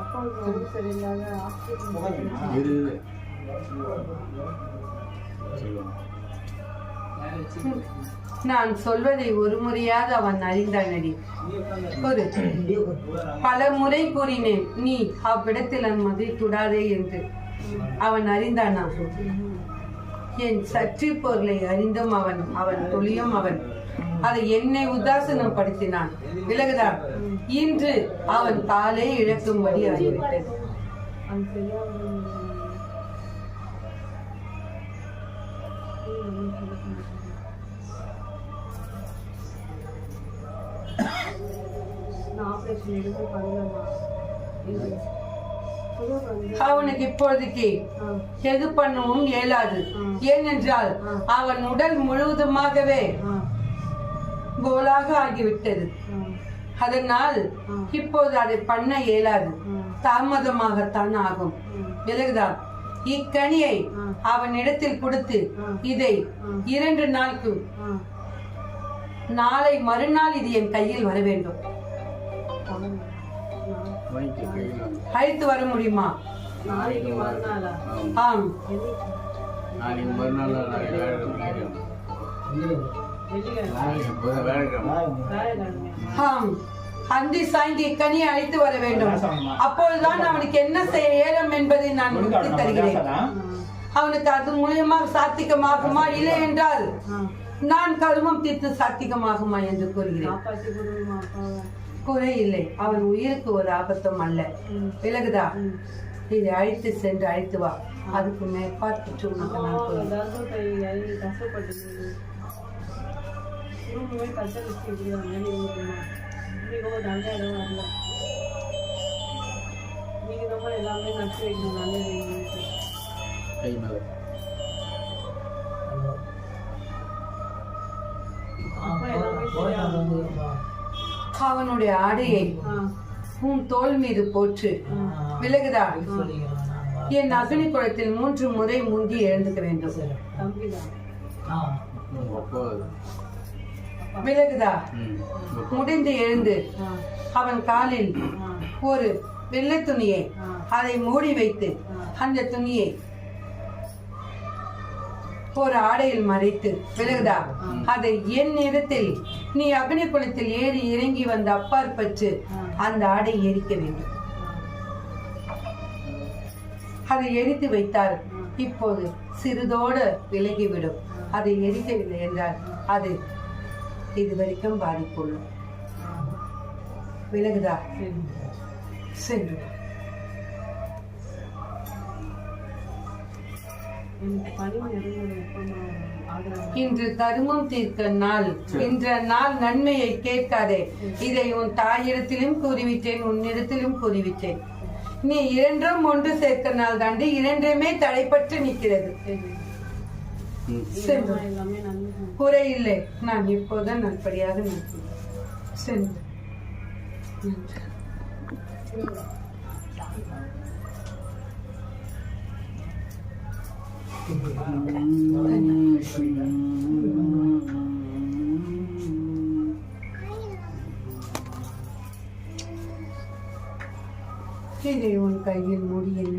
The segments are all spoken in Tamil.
அப்பாவுக்கு உடம்பு சரியில்லாத நான் சொல்வதை ஒரு முறையாக அவன் அறிந்தானடி. ஒரு பல முறை கூறினேன் நீ அவ்விடத்தில் மதில் துடாதே என்று. அவன் அறிந்தானா என் சற்று பொருளை அறிந்தும் அவன் அவன் தொழியும் அவன் அதை என்னை உதாசனம் படுத்தினான் விலகுதான். இன்று அவன் காலை இழக்கும்படி ஆகிவிட்டது அவனுக்கு இப்பொழுதைக்கு ஆ. எது பண்ணவும் இயலாது. ஏனென்றால் அவன் உடல் முழுவதுமாகவே கோலாக ஆகிவிட்டது. அதனால் இப்போது அதை பண்ண இயலாது. தாமதமாகத்தான் ஆகும். விலகுதான் இக்கனியை அவனிடத்தில் கொடுத்து இதை இரண்டு நாளுக்கு நாளை மறுநாள் இது என் கையில் வர வேண்டும். அழைத்து வர முடியுமா? ஆமா. ஆம் அந்தி சாய்ந்து இக்கனியை அழைத்து வர வேண்டும். அப்பொழுதுதான் அவனுக்கு என்ன செய்ய இயலும் என்பதை நான் முடித்து தருகிறேன். அவனுக்கு அது மூலியமாக சாத்திகமாகுமா இல்லை என்றால் நான் கருமம் தீர்த்து சாத்திகமாகுமா என்று கூறுகிறேன். குறை இல்லை. அவன் உயிருக்கு ஒரு ஆபத்தும் அல்ல. விலகுதா? இதை அழைத்து சென்று அழைத்து வா. அதுக்கு மேற்பார்த்து இப்படி ஒரு நிலை இருக்குமா இன்னைக்கு ஒரு நல்ல இடம் வரல நீங்க தான் எல்லாமே நட்டு வைக்கணும் எங்களுக்கு கை மேலே அவனுடைய ஆடையை உன் தோல் மீது போற்று. விலகுதா? என் அக்னி குளத்தில் மூன்று முறை முங்கி எழுந்துக்க வேண்டும். விலகுதா? முடிந்து எழுந்து அவன் காலில் ஒரு வெள்ளை துணியை அதை மூடி வைத்து அந்த துணியை ஒரு ஆடையில் மறைத்து விலகுதா? அதை என் இடத்தில் நீ அக்னி குளத்தில் ஏறி இறங்கி வந்த அப்பார் பற்று அந்த ஆடை எரிக்க வேண்டும். அதை எரித்து வைத்தால் இப்போது சிறிதோடு விலகிவிடும். அதை எரிக்கவில்லை என்றால் அது இது வரைக்கும் பாதிப்புள்ளும் விலகுதா சென்று இன்று கருமம் தீர்க்க நாள் இன்ற நாள் நன்மையை கேட்காதே இதை உன் தாயிடத்திலும் கூறிவிட்டேன் உன்னிடத்திலும் கூறிவிட்டேன் நீ இரண்டும் ஒன்று சேர்க்க நாள் தாண்டி இரண்டுமே தடைப்பட்டு நிற்கிறது சென்று எல்லாமே குறை இல்லை. நான் இப்போதான் நற்படியாக நிற்கிறேன் சென்று இதை உன் கையில் மூடி என்ன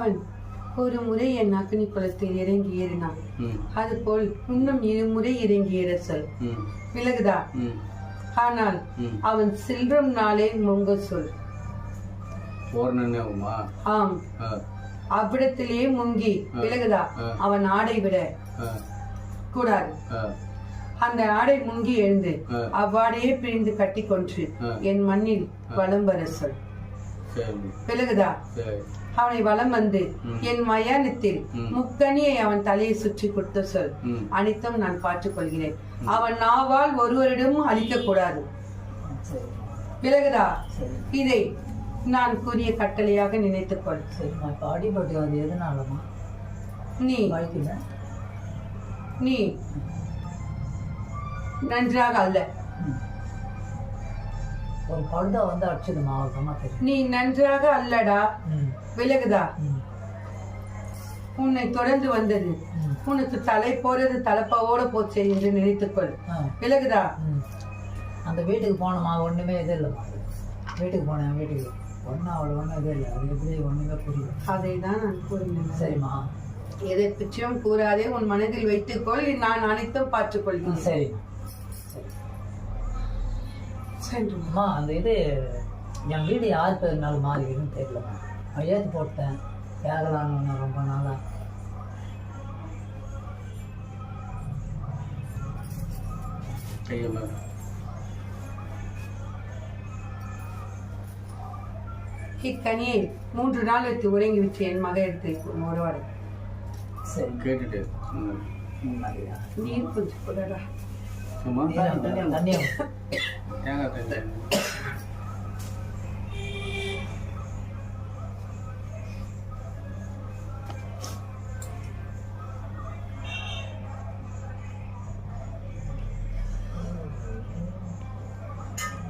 அவன் ஒரு முறை என் அக்னி குளத்தில் இறங்கி ஏறினான். ம். அதுபோல் இன்னும் இருமுறை இறங்கி ஏற சொல். விலகுதா? ஆனால் அவன் செல்வம் நாளே முங்க சொல். ஆம். அவ்விடத்திலேயே முங்கி விலகுதா. அவன் ஆடை விட கூடாது. அந்த ஆடை முங்கி எழுந்து. அவ்வாடையே பிழிந்து கட்டி கொன்று. என் மண்ணில் வலம் வர சொல். விலகுதா? சரி. அவனை வலம் வந்து. என் மயானத்தில். முக்கணியை அவன் தலையை சுற்றி கொடுத்த சொல். அனைத்தும் நான் பார்த்துக் கொள்கிறேன். அவன் நாவால் ஒருவரிடமும் அழிக்க கூடாது விலகுதா? இதை நான் கூறிய கட்டளையாக நினைத்துக் கொள். சரிம்மா இப்போ அடிபட்டு அது எதனாலம்மா? நீ. நீ. நன்றாக அல்ல. ஒரு பழுதா வந்து அடிச்சதுமா அவர்தான் தெரியும் நீ நன்றாக அல்லடா. விலகுதா? உன்னை தொடர்ந்து வந்தது. உனக்கு தலை போறது தலைப்பாவோட போச்சே என்று நினைத்துக்கொள் விலகுதா? அந்த வீட்டுக்கு போனோமா ஒன்றுமே இது இல்லைம்மா வீட்டுக்கு போனேன் வீட்டுக்கு. ஒன்றும் அவ்வளோ ஒன்றும் இது இல்லை. அது எப்படி ஒன்றுமே புரியல. அதை தான் நான் கூறினேன். சரிம்மா. எதை பற்றியும் கூறாதே உன் மனதில் வைத்துக்கொள். நான் அனைத்தும் பார்த்துக் ஆ, கொள்கிறேன் சரிம்மா. அம்மா அந்த இது என் வீடு யார் பேருனாலும் மாறி இருக்குன்னு தெரியலம்மா ஏற்று போட்டேன். ஒன்று ரொம்ப நாளாக இக்கனியை மூன்று நாள் எடுத்து உறங்கிவிட்டு என் மக எடுத்து ஒருவாடு சரி. கேட்டுட்டு ம். முன்னாடியா நீர் கொஞ்சம் கூடடா சும்மா தண்ணியா தேங்காய் தண்ணி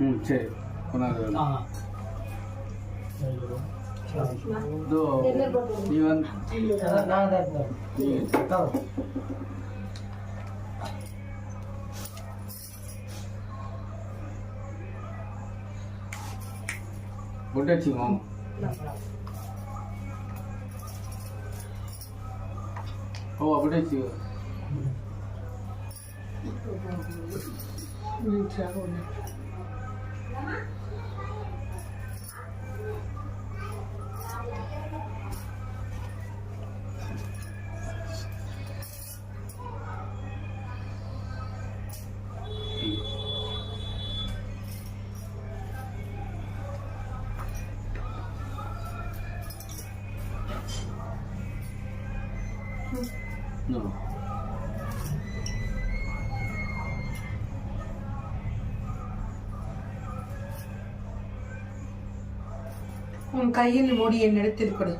ம் சரி கொண்டாந்து ஆ இதோ நீ வந்து நான் தான் இருந்தேன் நீ புட்டு வச்சுக்கோங்க ஓ அப்படி வச்சுக்கோ Thank you. No. உன் கையில் மூடி என்னிடத்தில் கொடு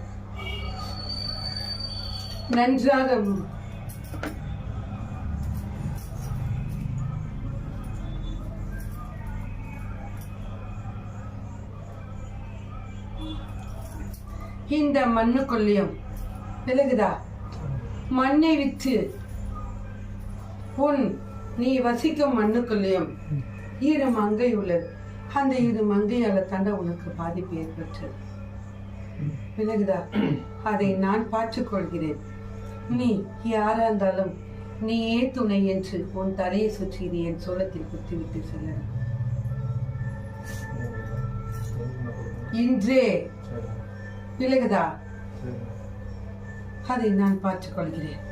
நன்றாக மூடு. இந்த மண்ணுக்குள்ளேயும் விலகுதா மண்ணை விற்று. உன் நீ வசிக்கும் மண்ணுக்குள்ளேயும் ஈர மங்கை உள்ளது. அந்த இரு மங்கையால தாண்ட உனக்கு பாதிப்பு ஏற்பட்டது விலகுதா அதை நான் பார்த்துக் கொள்கிறேன் நீ யாரா இருந்தாலும் நீயே துணை என்று உன் தலையை சுற்றி நீ என் சோளத்தில் குத்திவிட்டு செல்ல. இன்றே. விலகுதா அதை நான் பார்த்துக் கொள்கிறேன்.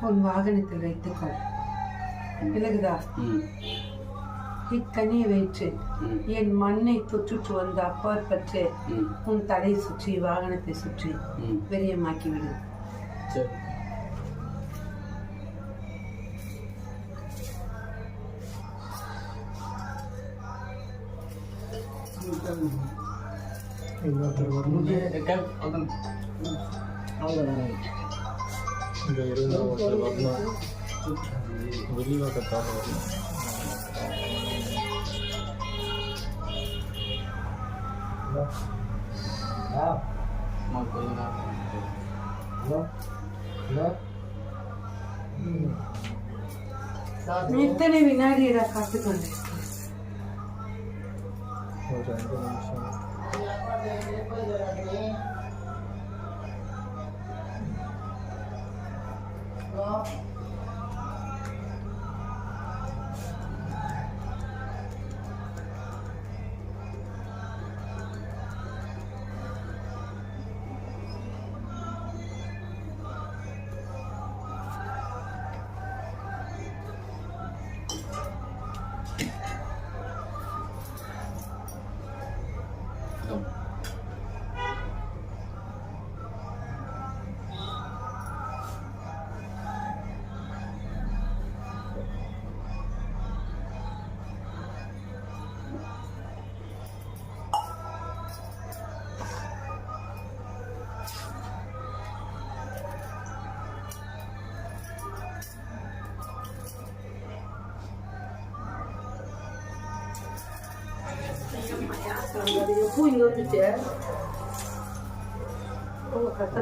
உன் வாகனத்தில் வைத்துக்கொள். விலகுதா? வைத்து ம். என் மண்ணை தொற்றுட்டு வந்த அப்பார் பற்றி உன் தலையை சுற்றி வாகனத்தை சுற்றி விடு ஒருத்தர் வரணும். ಮೆತ್ತನೆ ವಿನಾಡಿ ಕಾಸಿಕೊಂಡೆ பூ இங்க வந்துச்சு ஓ கத்த